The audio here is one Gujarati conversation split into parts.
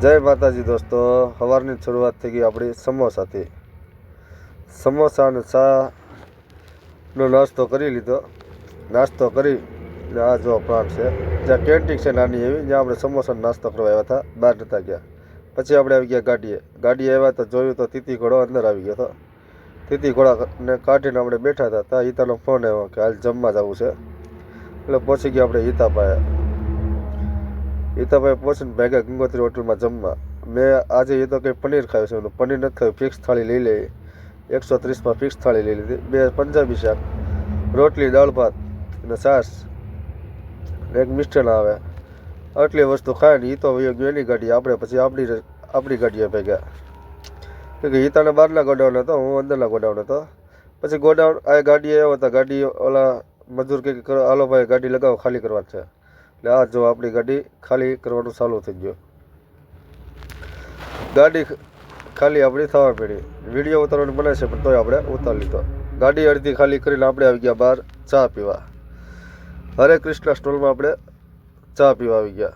જય માતાજી દોસ્તો સવારની શરૂઆત થઈ ગઈ આપણી સમોસાથી. સમોસા અને ચાનો નાસ્તો કરી લીધો. નાસ્તો કરી ને આ જો પ્લાન્ટ છે. જ્યાં કેન્ટીન છે નાની એવી જ્યાં આપણે સમોસાનો નાસ્તો કરવા આવ્યા હતા. બહાર નહોતા ગયા. પછી આપણે આવી ગયા ગાડીએ. ગાડીએ આવ્યા તો જોયું તો તીતી ઘોડો અંદર આવી ગયો હતો. તીતી ઘોડાને કાઢીને આપણે બેઠા હતા. ત્યાં હિતાનો ફોન આવ્યો કે હાલ જમવા જવું છે. એટલે પહોંચી ગયા આપણે હિતા પાસે હિતાભાઈ પહોંચીને ભેગા ગંગોત્રી હોટલમાં જમવા. મેં આજે એ તો કંઈ પનીર ખાયું છે પનીર નથી ખાયું ફિક્સ થાળી લઈ લઈ. એકસો ત્રીસમાં ફિક્સ થાળી લઈ લીધી. બે પંજાબી શાક, રોટલી, દાળ ભાત અને છાશ. એક મિષ્ટાન આવે. આટલી વસ્તુ ખાય ને એ તો એની ગાડી. આપણે પછી આપણી આપણી ગાડીએ ભેગા. કે હિતાને બહારના ગોડાઉન હતો, હું અંદરના ગોડાઉન હતો. પછી ગોડાઉન, આ ગાડીએ આવ્યો હતા ગાડી ઓલા મજૂર કે હાલો ભાઈ, ગાડી લગાવો, ખાલી કરવા છે. એટલે આ જો આપણી ગાડી ખાલી કરવાનું ચાલુ થઈ ગયું. ગાડી ખાલી આપણી થવા પડી. વીડિયો ઉતારવાનું બને છે, પણ તોય આપણે ઉતારી લીધો. ગાડી અડધી ખાલી કરીને આપણે આવી ગયા બહાર ચા પીવા. હરે કૃષ્ણ સ્ટોલમાં આપણે ચા પીવા આવી ગયા.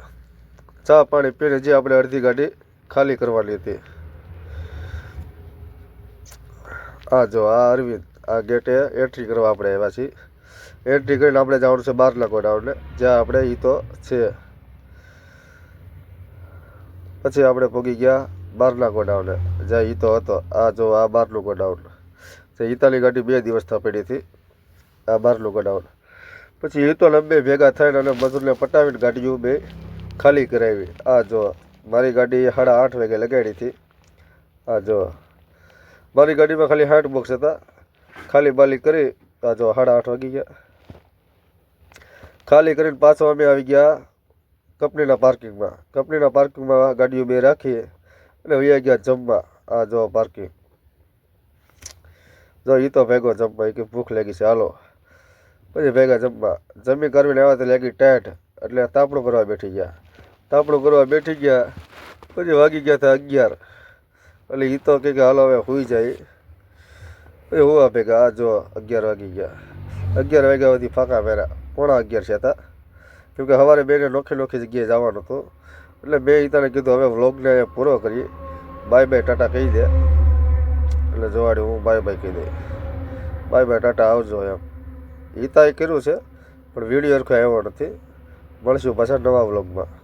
ચા પાણી પીને જે આપણે અડધી ગાડી ખાલી કરવાની હતી. આ જો, આ અરવિંદ, આ ગેટે એન્ટ્રી કરવા આપણે આવ્યા છીએ. એન્ટ્રી કરીને આપણે જવાનું છે બહારના ગોડાઉનને જ્યાં આપણે એ તો છે પછી આપણે પગી ગયા બહારના ગોડાઉને. જ્યાં એ તો હતો. આ જો આ બહારનું ગોડાઉન. જે ઈતાલી ગાડી બે દિવસ પડી હતી. આ બહારનું ગોડાઉન. પછી એ તો લંબે ભેગા થઈને અને મજૂરને પટાવીને ગાડીઓ બે ખાલી કરાવી. આ જો મારી ગાડી સાડા આઠ વાગે લગાડી હતી. આ જો મારી ગાડીમાં ખાલી હાર્ટ બોક્સ હતા. ખાલી બાલી કરી આ જો સાડા આઠ વાગી ગયા. ખાલી કરીને પાછો અમે આવી ગયા કંપનીના પાર્કિંગમાં. કંપનીના પાર્કિંગમાં ગાડીઓ બે રાખી અને વૈયા ગયા જમવા. આ જો પાર્કિંગ. જો એ તો ભેગો જમવા. કે ભૂખ લાગી છે. હાલો. પછી ભેગા જમવા. જમી કરવીને આવ્યા તો લાગી ટાઈટ એટલે તાપણું કરવા બેઠી ગયા. તાપણું કરવા બેઠી ગયા. પછી વાગી ગયા હતા અગિયાર. એટલે એ તો કે હાલો હવે સુઈ જાય. પછી આપે ભેગા આ જો અગિયાર વાગી ગયા. અગિયાર વાગ્યા સુધી ફાંકા મેરા પોણા અગિયાર છે હતા કેમ કે સવારે બેને નોખી નોખી જગ્યાએ જવાનું હતું. એટલે મેં ઈતાને કીધું હવે વ્લોગને પૂરો કરીએ. બાય બાય ટાટા કહી દે. એટલે જોવાડી હું બાય બાય કહી દે. બાય બાય ટાટા આવજો એમ. ઈતાએ કર્યું છે, પણ વીડિયો હરખો આવ્યો નથી. મળશું પાછા નવા વ્લોગમાં.